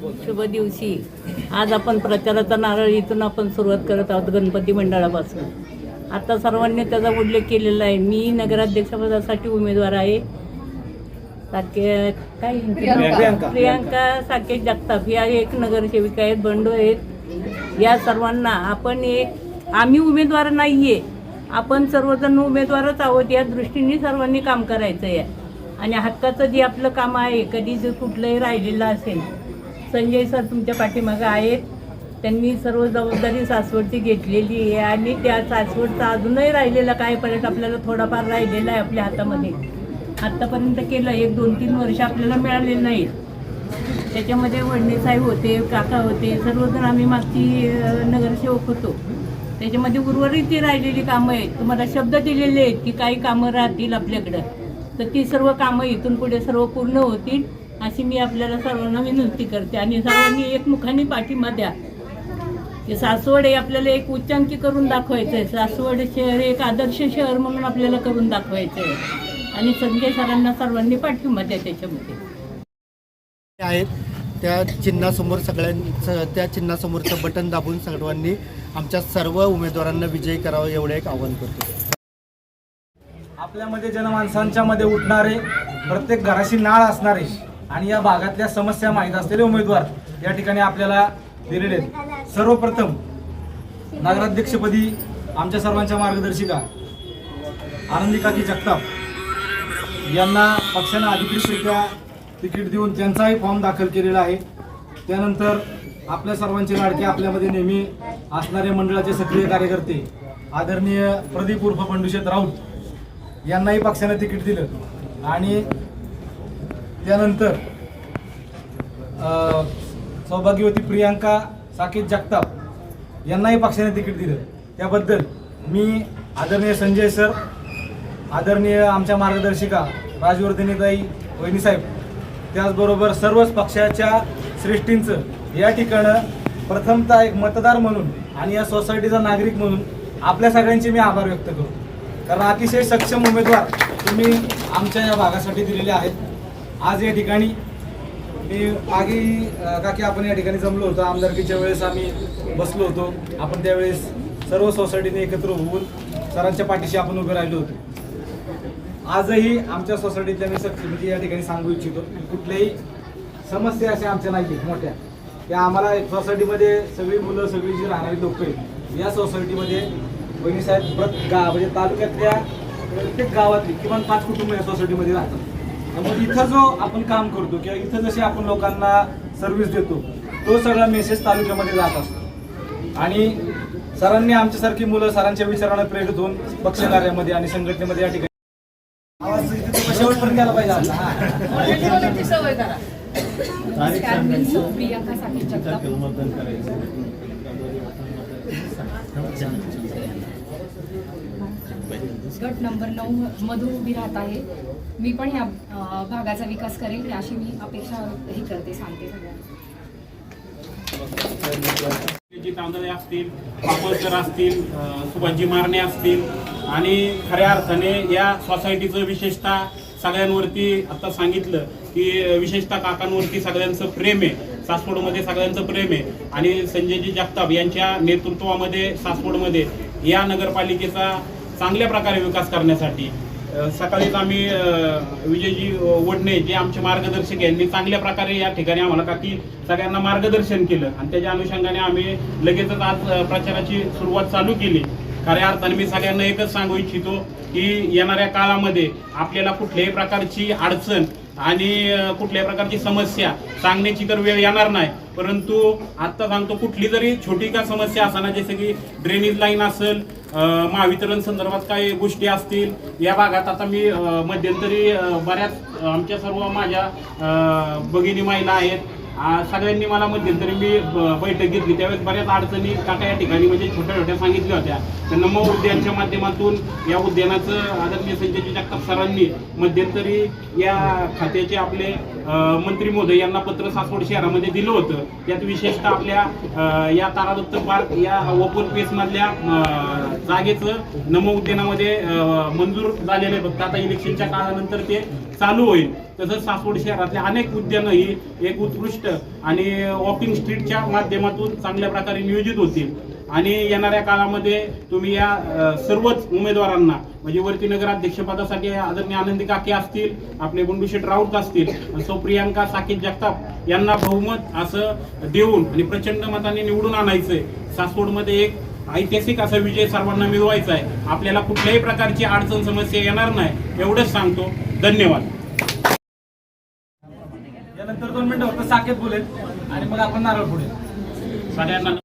शुभ दिवशी. आज आपण प्रचाराचा नारळ इथून आपण सुरुवात करत आहोत गणपती मंडळापासून. आता सर्वांनी त्याचा उल्लेख केलेला आहे. मी नगराध्यक्षपदासाठी उमेदवार आहे. साके काय? प्रियांका. साकेत जगताप. या एक नगरसेविका आहेत बंडू आहेत. या सर्वांना आपण एक आम्ही उमेदवार नाहीये. आपण सर्वजण उमेदवारच आहोत. या दृष्टीने सर्वांनी काम करायचं आहे आणि हक्काचं जे आपलं काम आहे कधी जर कुठलंही राहिलेलं असेल संजय सर तुमच्या पाठीमागं आहेत. त्यांनी सर्व जबाबदारी सासवडची घेतलेली आहे आणि त्या सासवडचा अजूनही राहिलेला काय पर्यंत आपल्याला थोडाफार राहिलेला आहे आपल्या हातामध्ये. आत्तापर्यंत केलं एक दोन तीन वर्ष आपल्याला मिळालेलं नाही. त्याच्यामध्ये वडणे साहेब होते काका होते सर्वजण आम्ही मागची नगरसेवक होतो. त्याच्यामध्ये उर्वरित जी राहिलेली कामं आहेत. तुम्हाला शब्द दिलेले आहेत की काही कामं राहतील आपल्याकडं. तर ती सर्व कामं इथून पुढे सर्व पूर्ण होतील. अशी मी आपल्याला सर्वांना विनंती करते. आणि सर्वांनी एकमुखाने पाठिंबा द्या. की सासवड हे आपल्याला एक उच्चांकी करून दाखवायचं आहे सासवड शहर हे एक आदर्श शहर म्हणून आपल्याला करून दाखवायचं आहे आणि संजय सरांना सर्वांनी पाठिंबा द्या त्याच्यामध्ये. आहेत. त्या चिन्हासमोर सगळ्यांचं त्या चिन्हासमोरचं बटन दाबून सर्वांनी आमच्या सर्व उमेदवारांना विजयी करावं एवढं एक आवाहन करतो. आपल्यामध्ये जनमानसांच्या मध्ये उठणारे प्रत्येक घराशी नाळ असणारे आणि या भागातल्या समस्या माहीत असलेले उमेदवार या ठिकाणी आपल्याला दिलेले आहेत. सर्वप्रथम नगराध्यक्षपदी आमच्या सर्वांच्या मार्गदर्शिका आनंदिकाकी जगताप यांना पक्षानं अधिकृतरित्या तिकीट देऊन त्यांचाही फॉर्म दाखल केलेला आहे. त्यानंतर आपल्या सर्वांचे लाडके आपल्यामध्ये नेहमी असणारे मंडळाचे सक्रिय कार्यकर्ते आदरणीय प्रदीप उर्फ बंडुशेत राऊत यांनाही पक्षाने तिकीट दिलं. आणि त्यानंतर अ, सौभाग्यवती प्रियांका साकेत जगताप. यांनाही पक्षाने तिकीट दिलं. त्याबद्दल मी आदरणीय संजय सर आदरणीय आमच्या मार्गदर्शिका राजवर्धनीताई वहिनीसाहेब त्याचबरोबर सर्वच पक्षाच्या श्रेष्ठींचं या ठिकाणं प्रथमतः एक मतदार म्हणून आणि या सोसायटीचा नागरिक म्हणून आपल्या सगळ्यांचे मी आभार व्यक्त करतो. कारण अतिशय सक्षम उमेदवार तुम्ही आमच्या या भागासाठी दिलेले आहेत. आज या ठिकाणी मी मागे काकी आपण या ठिकाणी जमलो होतो. आमदारकीच्या वेळेस आम्ही बसलो होतो. आपण त्यावेळेस सर्व सोसायटीने एकत्र होऊन सरांच्या पाठीशी आपण उभे राहिलो होतो. आजही आमच्या सोसायटीतल्या मी सक्ती म्हणजे या ठिकाणी सांगू इच्छितो की कुठल्याही समस्या अशा आमच्या नाही आहेत मोठ्या. त्या आम्हाला सोसायटीमध्ये सगळी मुलं सगळी जी राहणारी लोक आहेत या सोसायटीमध्ये बहिणीसाहेब प्रत गा म्हणजे तालुक्यातल्या प्रत्येक गावातली किमान पाच कुटुंब या सोसायटीमध्ये राहतात. त्यामुळे इथं जो आपण काम करतो किंवा इथं जसे आपण लोकांना सर्व्हिस देतो तो सगळा मेसेज तालुक्यामध्ये जात असतो आणि सरांनी आमच्यासारखी मुलं सरांच्या विचारानं प्रेरित होऊन पक्ष कार्यामध्ये आणि संघटनेमध्ये या ठिकाणी शेवटपर्यंत पाहिजे आपला. गट नंबर नऊ मधून उभी राहत आहे. मी पण ह्या भागाचा विकास करेल अशी मी अपेक्षा ही करते सांगते सगळ्यांना. जी तांदळे असतील पापळकर असतील अ, सुभाषजी मारणे असतील आणि खऱ्या अर्थाने या सोसायटीचं विशेषतः सगळ्यांवरती आता सांगितलं की विशेषतः काकांवरती सगळ्यांचं प्रेम आहे. सासवडमध्ये सगळ्यांचं प्रेम आहे. आणि संजयजी जगताप यांच्या नेतृत्वामध्ये सासवडमध्ये या नगरपालिकेचा चांगल्या प्रकारे विकास करण्यासाठी. सकाळीच आम्ही विजयजी वडणे जे आमचे मार्गदर्शक आहे, यांनी चांगल्या प्रकारे या ठिकाणी आम्हाला का की सगळ्यांना मार्गदर्शन केलं. आणि त्याच्या अनुषंगाने आम्ही लगेचच आज प्रचाराची सुरुवात चालू केली. खऱ्या अर्थाने मी सगळ्यांना एकच सांगू इच्छितो की येणाऱ्या काळामध्ये आपल्याला कुठल्याही प्रकारची अडचण आणि कुठल्या कुठल्याही प्रकारची समस्या सांगण्याची तर वेळ येणार नाही. परंतु आत्ता सांगतो कुठली जरी छोटी का समस्या असताना जसे की ड्रेनेज लाईन असेल महावितरण संदर्भात काही गोष्टी असतील या भागात आता मी मध्यंतरी बऱ्याच आमच्या सर्व माझ्या भगिनी महिला आहेत सगळ्यांनी मला मध्यंतरी मी बैठक घेतली. त्यावेळेस बऱ्याच अडचणी काका या ठिकाणी म्हणजे छोट्या छोट्या सांगितल्या होत्या. तर नमो उद्यानच्या माध्यमातून या उद्यानाचं आदरणीय संजयजी जगताप सरांनी मध्यंतरी या खात्याचे आपले मंत्री महोदय यांना पत्र सासवड शहरामध्ये दिलं होतं. त्यात विशेषतः आपल्या या तारादत्त पार्क या ओपन पेसमधल्या जागेचं नमो उद्यानामध्ये मंजूर झालेलं आहे. फक्त आता इलेक्शनच्या काळानंतर ते चालू होईल. तसंच सासवड शहरातल्या अनेक उद्यानं ही एक उत्कृष्ट आणि वॉकिंग स्ट्रीटच्या माध्यमातून चांगल्या प्रकारे नियोजित होतील. आणि येणाऱ्या काळामध्ये तुम्ही या सर्वच उमेदवारांना म्हणजे वरती नगराध्यक्षपदासाठी आदरणीय आनंदी काके असतील आपले गुंडूशेठ राऊत असतील सो प्रियांका साकेत जगताप यांना बहुमत असं देऊन आणि प्रचंड मताने निवडून आणायचंय. सासवडमध्ये एक ऐतिहासिक असा विजय सर्वांना मिळवायचा आहे. आपल्याला कुठल्याही प्रकारची अडचण समस्या येणार नाही. एवढंच सांगतो. धन्यवाद. यानंतर दोन मिनिटं फक्त साकेत बोलेल आणि मग आपण नारळ पुढे सगळ्यांना